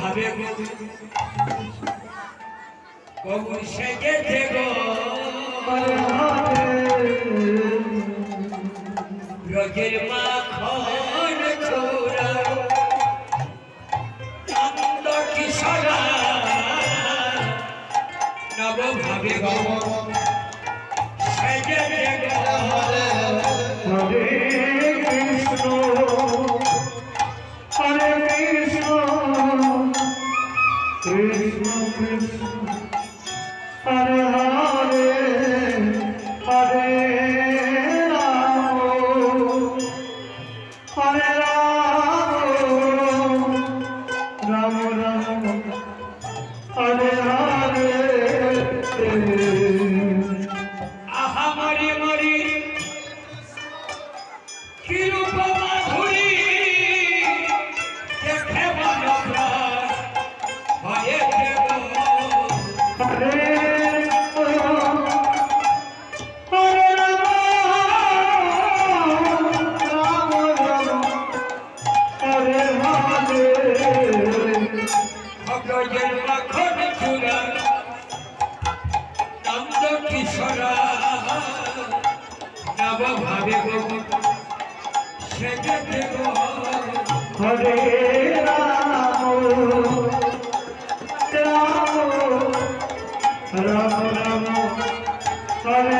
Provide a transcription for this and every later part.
ভাবে কবুল সেজে দেবো রজের মাখন ছোড়া আনন্দ কিশোরা নব ভাবে গো। জয়ের মাখন ফুলা নন্দ কিশোরা। নব ভাবে গো। সেজে দেব। হরে রাম। রাম রাম রাম। হরে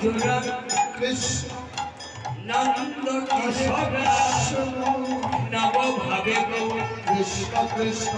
কৃষ্ণ নন্দ কিশোর নব ভাবে কৃষ্ণ কৃষ্ণ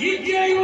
He you